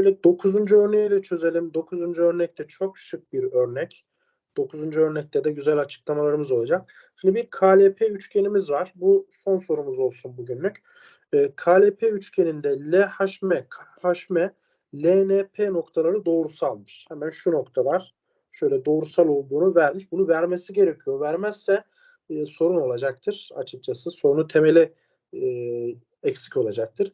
Şöyle 9. örneği de çözelim. 9. örnekte çok şık bir örnek. 9. örnekte de güzel açıklamalarımız olacak. Şimdi bir KLP üçgenimiz var. Bu son sorumuz olsun bugünlük. Ee, KLP üçgeninde LHM, KHM, LNP noktaları doğrusalmış. Hemen şu noktalar şöyle doğrusal olduğunu vermiş. Bunu vermesi gerekiyor. Vermezse e, sorun olacaktır açıkçası. Sorunu temeli e, eksik olacaktır.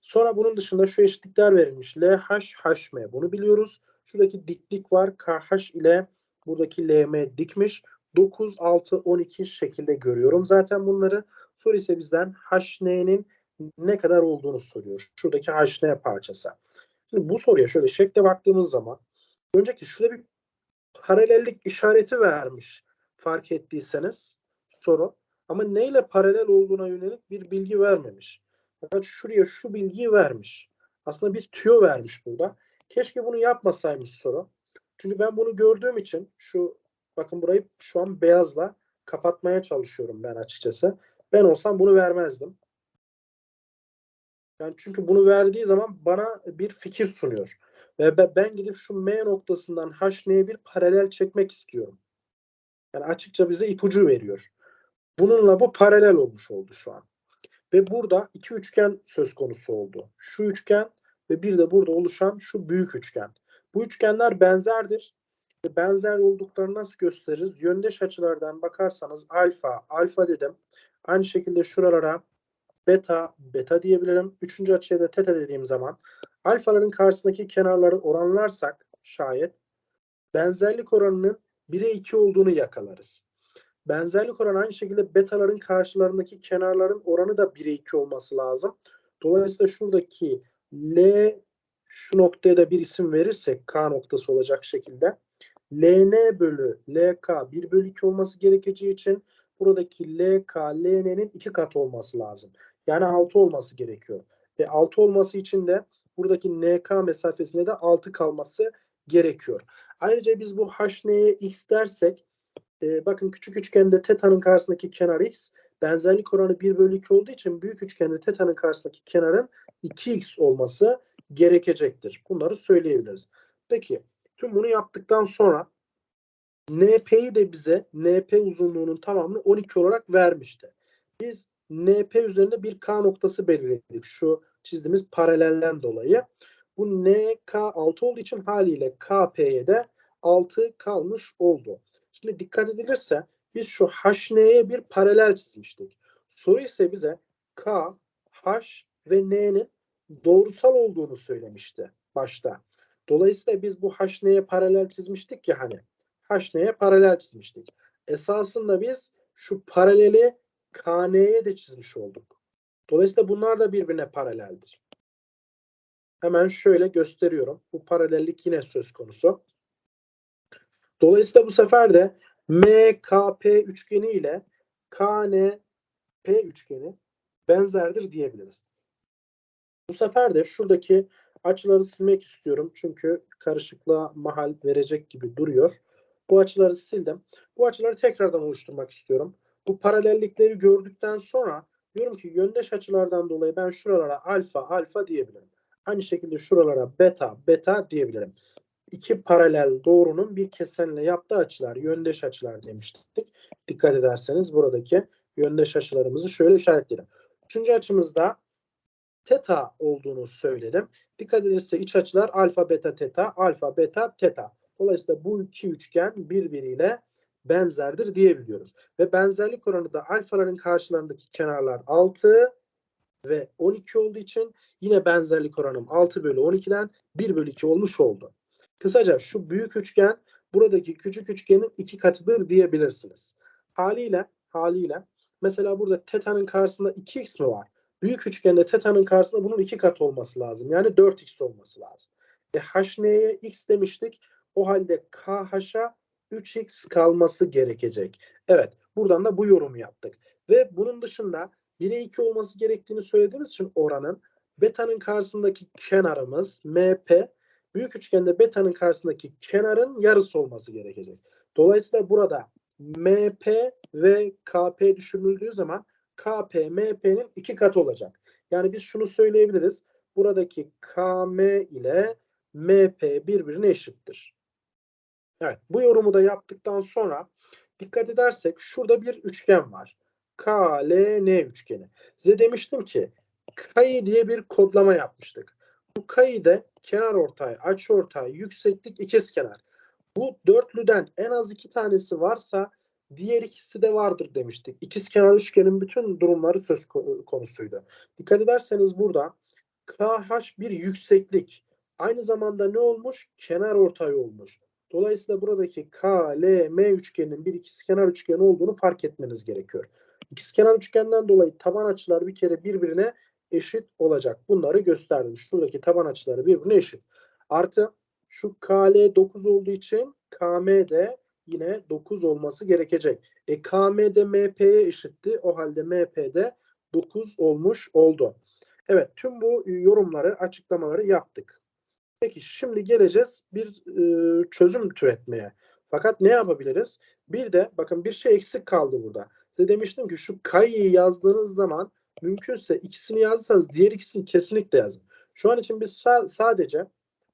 Sonra bunun dışında şu eşitlikler verilmiş. LH, HM bunu biliyoruz. Şuradaki diklik var. KH ile buradaki LM dikmiş. 9, 6, 12 şekilde görüyorum. Zaten bunları soru ise bizden HN'nin ne kadar olduğunu soruyor. Şuradaki HN parçası. Şimdi bu soruya şöyle şekle baktığımız zaman önceki şurada bir paralellik işareti vermiş fark ettiyseniz soru. Ama neyle paralel olduğuna yönelik bir bilgi vermemiş. Fakat şuraya şu bilgiyi vermiş. Aslında bir tüyo vermiş burada. Keşke bunu yapmasaymış soru. Çünkü ben bunu gördüğüm için şu bakın burayı şu an beyazla kapatmaya çalışıyorum ben açıkçası. Ben olsam bunu vermezdim. Yani çünkü bunu verdiği zaman bana bir fikir sunuyor. Ve ben gidip şu M noktasından HN'ye bir paralel çekmek istiyorum. Yani açıkça bize ipucu veriyor. Bununla bu paralel olmuş oldu şu an. Ve burada iki üçgen söz konusu oldu. Şu üçgen ve bir de burada oluşan şu büyük üçgen. Bu üçgenler benzerdir. Ve benzer olduklarını nasıl gösteririz? Yöndeş açılardan bakarsanız alfa, alfa dedim. Aynı şekilde şuralara beta, beta diyebilirim. Üçüncü açıya da teta dediğim zaman alfaların karşısındaki kenarları oranlarsak şayet benzerlik oranının 1'e 2 olduğunu yakalarız. Benzerlik oranı aynı şekilde betaların karşılarındaki kenarların oranı da 1'e 2 olması lazım. Dolayısıyla şuradaki L şu noktaya da bir isim verirsek K noktası olacak şekilde LN bölü LK 1 bölü 2 olması gerekeceği için buradaki LK LN'nin 2 katı olması lazım. Yani 6 olması gerekiyor. Ve 6 olması için de buradaki NK mesafesine de 6 kalması gerekiyor. Ayrıca biz bu HN'ye x dersek e, bakın küçük üçgende teta'nın karşısındaki kenar x benzerlik oranı 1 bölü 2 olduğu için büyük üçgende teta'nın karşısındaki kenarın 2x olması gerekecektir. Bunları söyleyebiliriz. Peki tüm bunu yaptıktan sonra NP'yi de bize NP uzunluğunun tamamını 12 olarak vermişti. Biz NP üzerinde bir K noktası belirledik. Şu çizdiğimiz paralelden dolayı. Bu NK 6 olduğu için haliyle KP'ye de 6 kalmış oldu. Şimdi dikkat edilirse biz şu HN'ye bir paralel çizmiştik. Soru ise bize K, H ve N'nin doğrusal olduğunu söylemişti başta. Dolayısıyla biz bu HN'ye paralel çizmiştik ya hani. HN'ye paralel çizmiştik. Esasında biz şu paraleli KN'ye de çizmiş olduk. Dolayısıyla bunlar da birbirine paraleldir. Hemen şöyle gösteriyorum. Bu paralellik yine söz konusu. Dolayısıyla bu sefer de MKP üçgeni ile KNP üçgeni benzerdir diyebiliriz. Bu sefer de şuradaki açıları silmek istiyorum. Çünkü karışıklığa mahal verecek gibi duruyor. Bu açıları sildim. Bu açıları tekrardan oluşturmak istiyorum. Bu paralellikleri gördükten sonra diyorum ki yöndeş açılardan dolayı ben şuralara alfa alfa diyebilirim. Aynı şekilde şuralara beta beta diyebilirim. İki paralel doğrunun bir kesenle yaptığı açılar yöndeş açılar demiştik. Dikkat ederseniz buradaki yöndeş açılarımızı şöyle işaretledim. Üçüncü açımızda teta olduğunu söyledim. Dikkat edilirse iç açılar alfa beta teta alfa beta teta. Dolayısıyla bu iki üçgen birbiriyle benzerdir diyebiliyoruz. Ve benzerlik oranı da alfaların karşılarındaki kenarlar 6 ve 12 olduğu için yine benzerlik oranım 6 bölü 12'den 1 bölü 2 olmuş oldu. Kısaca şu büyük üçgen buradaki küçük üçgenin iki katıdır diyebilirsiniz. Haliyle haliyle mesela burada teta'nın karşısında 2x mi var? Büyük üçgende teta'nın karşısında bunun iki katı olması lazım. Yani 4x olması lazım. E HN'ye x demiştik. O halde KH'a 3x kalması gerekecek. Evet buradan da bu yorumu yaptık. Ve bunun dışında 1'e 2 olması gerektiğini söylediğimiz için oranın beta'nın karşısındaki kenarımız MP büyük üçgende beta'nın karşısındaki kenarın yarısı olması gerekecek. Dolayısıyla burada MP ve KP düşünüldüğü zaman KP MP'nin iki katı olacak. Yani biz şunu söyleyebiliriz. Buradaki KM ile MP birbirine eşittir. Evet bu yorumu da yaptıktan sonra dikkat edersek şurada bir üçgen var. KLN üçgeni. Size demiştim ki KAI diye bir kodlama yapmıştık. Bu KAI'de kenar ortay, açı ortay, yükseklik ikizkenar. Bu dörtlüden en az iki tanesi varsa diğer ikisi de vardır demiştik. İkizkenar üçgenin bütün durumları söz konusuydu. Dikkat ederseniz burada KH bir yükseklik. Aynı zamanda ne olmuş? Kenar ortay olmuş. Dolayısıyla buradaki KLM üçgenin bir ikizkenar üçgen olduğunu fark etmeniz gerekiyor. İkizkenar üçgenden dolayı taban açılar bir kere birbirine eşit olacak. Bunları gösterdim. Şuradaki taban açıları birbirine eşit. Artı şu KL 9 olduğu için KM de yine 9 olması gerekecek. E KM de MP'ye eşitti. O halde MP de 9 olmuş oldu. Evet tüm bu yorumları, açıklamaları yaptık. Peki şimdi geleceğiz bir e, çözüm türetmeye. Fakat ne yapabiliriz? Bir de bakın bir şey eksik kaldı burada. Size demiştim ki şu kayıyı yazdığınız zaman mümkünse ikisini yazırsanız diğer ikisini kesinlikle yazın. Şu an için biz sa sadece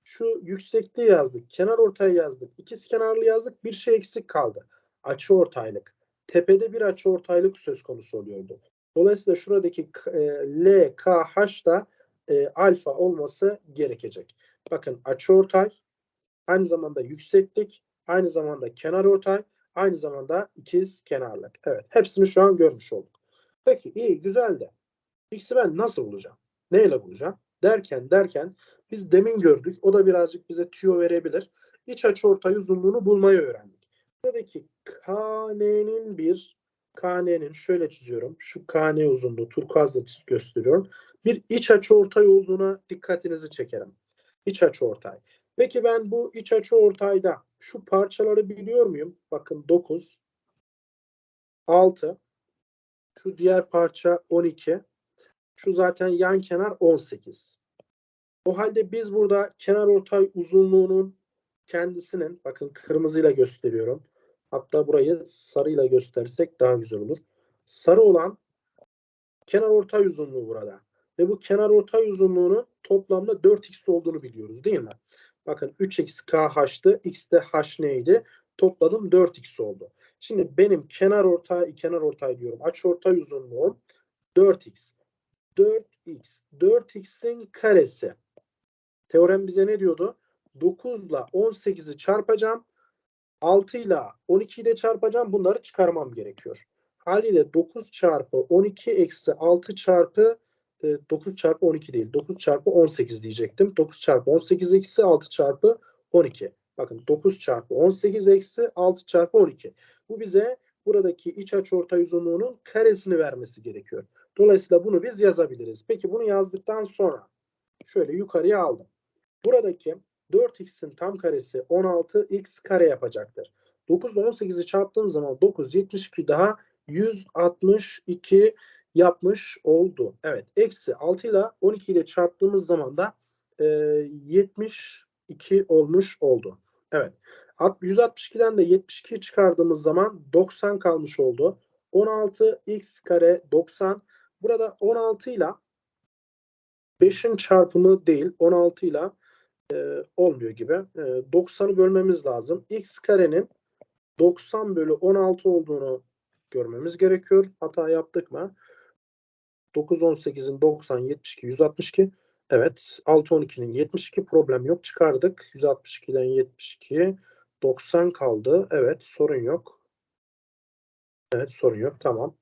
şu yüksekliği yazdık, kenar ortayı yazdık, ikiz kenarlı yazdık, bir şey eksik kaldı. Açı ortaylık. Tepede bir açı ortaylık söz konusu oluyordu. Dolayısıyla şuradaki e, L, K, H da e, alfa olması gerekecek. Bakın açı ortay, aynı zamanda yükseklik, aynı zamanda kenar ortay, aynı zamanda ikiz kenarlık. Evet, hepsini şu an görmüş olduk. Peki iyi, güzel de. X'i ben nasıl bulacağım? Neyle bulacağım? Derken derken biz demin gördük. O da birazcık bize tüyo verebilir. İç açı ortay uzunluğunu bulmayı öğrendik. Buradaki KN'nin bir KN'nin şöyle çiziyorum. Şu KN uzunluğu turkuazla gösteriyorum. Bir iç açı ortay olduğuna dikkatinizi çekerim. İç açı ortay. Peki ben bu iç açı ortayda şu parçaları biliyor muyum? Bakın 9, 6, şu diğer parça 12, şu zaten yan kenar 18. O halde biz burada kenar ortay uzunluğunun kendisinin bakın kırmızıyla gösteriyorum. Hatta burayı sarıyla göstersek daha güzel olur. Sarı olan kenar ortay uzunluğu burada. Ve bu kenar ortay uzunluğunun toplamda 4x olduğunu biliyoruz değil mi? Bakın 3x kh'tı. x de h neydi? Topladım 4x oldu. Şimdi benim kenar ortay, kenar ortay diyorum. Aç ortay uzunluğum 4x. 4x. 4x'in karesi. Teorem bize ne diyordu? 9 ile 18'i çarpacağım. 6 ile 12'yi de çarpacağım. Bunları çıkarmam gerekiyor. Haliyle 9 çarpı 12 eksi 6 çarpı 9 e, çarpı 12 değil. 9 çarpı 18 diyecektim. 9 çarpı 18 eksi 6 çarpı 12. Bakın 9 çarpı 18 eksi 6 çarpı 12. Bu bize buradaki iç açıortay uzunluğunun karesini vermesi gerekiyor. Dolayısıyla bunu biz yazabiliriz. Peki bunu yazdıktan sonra şöyle yukarıya aldım. Buradaki 4x'in tam karesi 16x kare yapacaktır. 9 ile 18'i çarptığım zaman 9 72 daha 162 yapmış oldu. Evet. Eksi 6 ile 12 ile çarptığımız zaman da e, 72 olmuş oldu. Evet. 162'den de 72 çıkardığımız zaman 90 kalmış oldu. 16 x kare 90. Burada 16 ile 5'in çarpımı değil 16 ile e, olmuyor gibi. E, 90'ı bölmemiz lazım. x karenin 90 bölü 16 olduğunu görmemiz gerekiyor. Hata yaptık mı? 9 18'in 90 72 162. Evet 6 12'nin 72 problem yok çıkardık. 162'den 72 90 kaldı. Evet sorun yok. Evet sorun yok tamam.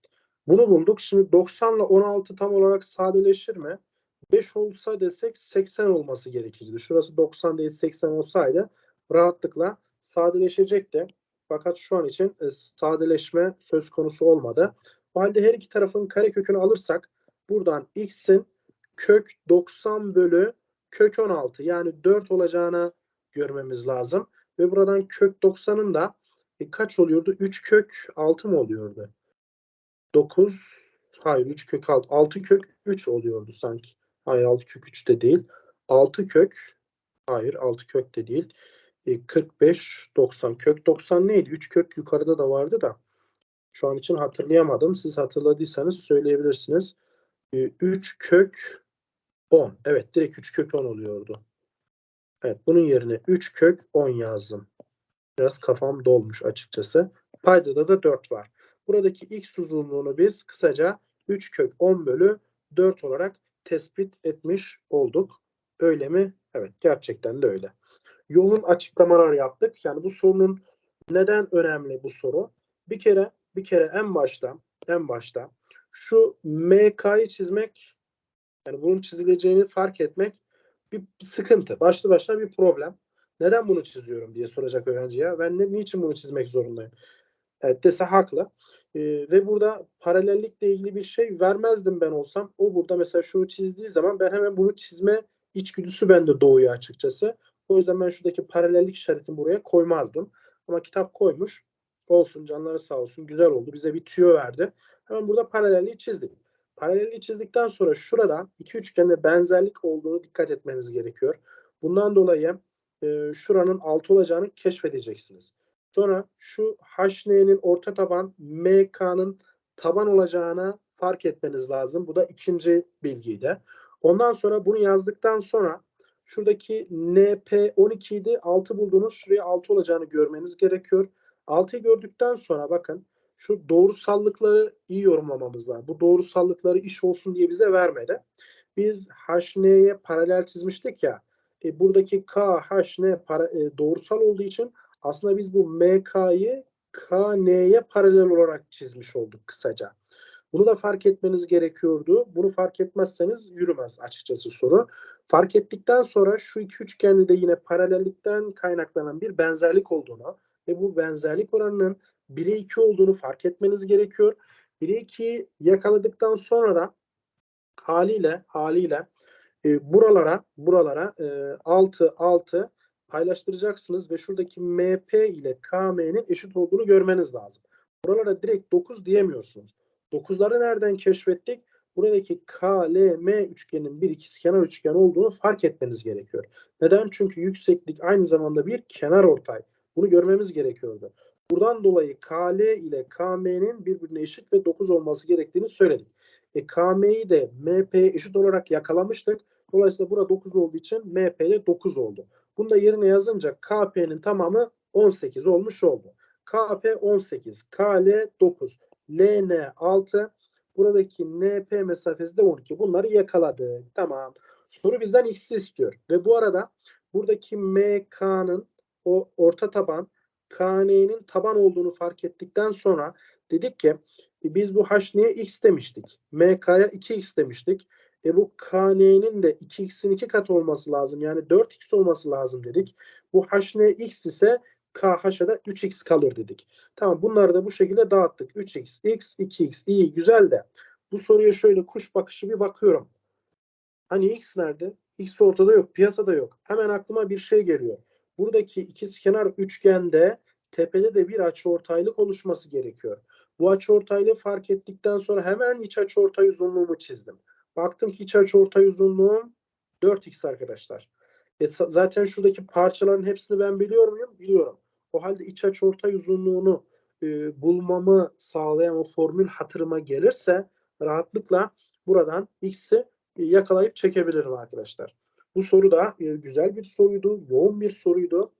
Bunu bulduk. Şimdi 90 ile 16 tam olarak sadeleşir mi? 5 olsa desek 80 olması gerekirdi. Şurası 90 değil 80 olsaydı rahatlıkla sadeleşecekti. Fakat şu an için e, sadeleşme söz konusu olmadı. O halde her iki tarafın karekökünü alırsak buradan x'in kök 90 bölü kök 16 yani 4 olacağını görmemiz lazım. Ve buradan kök 90'ın da e, kaç oluyordu? 3 kök 6 mı oluyordu? 9 hayır 3 kök 6 6 kök 3 oluyordu sanki. Hayır 6 kök 3 de değil. 6 kök hayır 6 kök de değil. E, 45 90 kök 90 neydi? 3 kök yukarıda da vardı da. Şu an için hatırlayamadım. Siz hatırladıysanız söyleyebilirsiniz. 3 e, kök 10. Evet direkt 3 kök 10 oluyordu. Evet bunun yerine 3 kök 10 yazdım. Biraz kafam dolmuş açıkçası. Paydada da 4 var. Buradaki x uzunluğunu biz kısaca 3 kök 10 bölü 4 olarak tespit etmiş olduk. Öyle mi? Evet gerçekten de öyle. Yolun açıklamaları yaptık. Yani bu sorunun neden önemli bu soru? Bir kere bir kere en başta en başta şu MK'yı çizmek yani bunun çizileceğini fark etmek bir, sıkıntı. Başlı başına bir problem. Neden bunu çiziyorum diye soracak öğrenciye. Ben ne, niçin bunu çizmek zorundayım? Evet dese haklı. Ee, ve burada paralellikle ilgili bir şey vermezdim ben olsam. O burada mesela şunu çizdiği zaman ben hemen bunu çizme içgüdüsü bende doğuyor açıkçası. O yüzden ben şuradaki paralellik işaretini buraya koymazdım. Ama kitap koymuş. Olsun canları sağ olsun. Güzel oldu. Bize bir tüyo verdi. Hemen burada paralelliği çizdik. Paralelliği çizdikten sonra şurada iki üçgende benzerlik olduğunu dikkat etmeniz gerekiyor. Bundan dolayı e, şuranın 6 olacağını keşfedeceksiniz. Sonra şu HN'nin orta taban MK'nın taban olacağına fark etmeniz lazım. Bu da ikinci bilgiydi. Ondan sonra bunu yazdıktan sonra şuradaki NP 12 idi. 6 buldunuz. Şuraya 6 olacağını görmeniz gerekiyor. 6'yı gördükten sonra bakın şu doğrusallıkları iyi yorumlamamız lazım. Bu doğrusallıkları iş olsun diye bize vermedi. Biz HN'ye paralel çizmiştik ya. E, buradaki K, HN para, e, doğrusal olduğu için aslında biz bu MK'yı KN'ye paralel olarak çizmiş olduk kısaca. Bunu da fark etmeniz gerekiyordu. Bunu fark etmezseniz yürümez açıkçası soru. Fark ettikten sonra şu iki üçgende de yine paralellikten kaynaklanan bir benzerlik olduğunu ve bu benzerlik oranının 1'e 2 olduğunu fark etmeniz gerekiyor. 1'e 2'yi yakaladıktan sonra da haliyle haliyle e, buralara buralara e, 6 6 paylaştıracaksınız ve şuradaki MP ile KM'nin eşit olduğunu görmeniz lazım. Buralara direkt 9 diyemiyorsunuz. 9'ları nereden keşfettik? Buradaki KLM üçgenin bir ikizkenar üçgen olduğunu fark etmeniz gerekiyor. Neden? Çünkü yükseklik aynı zamanda bir kenar ortay. Bunu görmemiz gerekiyordu. Buradan dolayı KL ile KM'nin birbirine eşit ve 9 olması gerektiğini söyledik. E, KM'yi de MP'ye eşit olarak yakalamıştık. Dolayısıyla burada 9 olduğu için MP'ye 9 oldu. Bunu da yerine yazınca KP'nin tamamı 18 olmuş oldu. KP 18, KL 9, LN 6, buradaki NP mesafesi de 12. Bunları yakaladık. Tamam. Soru bizden x'i istiyor. Ve bu arada buradaki MK'nın o orta taban KN'nin taban olduğunu fark ettikten sonra dedik ki biz bu HN'ye x demiştik. MK'ya 2x demiştik. E bu KN'nin de 2x'in 2 kat olması lazım. Yani 4x olması lazım dedik. Bu HN x ise KH'a da 3x kalır dedik. Tamam bunları da bu şekilde dağıttık. 3x, x, 2x iyi güzel de bu soruya şöyle kuş bakışı bir bakıyorum. Hani x nerede? X ortada yok. Piyasada yok. Hemen aklıma bir şey geliyor. Buradaki ikizkenar üçgende tepede de bir açıortaylık oluşması gerekiyor. Bu açıortaylığı fark ettikten sonra hemen iç açıortay uzunluğumu çizdim. Baktım ki iç açıortay uzunluğum 4x arkadaşlar. E, zaten şuradaki parçaların hepsini ben biliyor muyum? Biliyorum. O halde iç açıortay uzunluğunu e, bulmamı sağlayan o formül hatırıma gelirse rahatlıkla buradan x'i e, yakalayıp çekebilirim arkadaşlar. Bu soru da e, güzel bir soruydu, yoğun bir soruydu.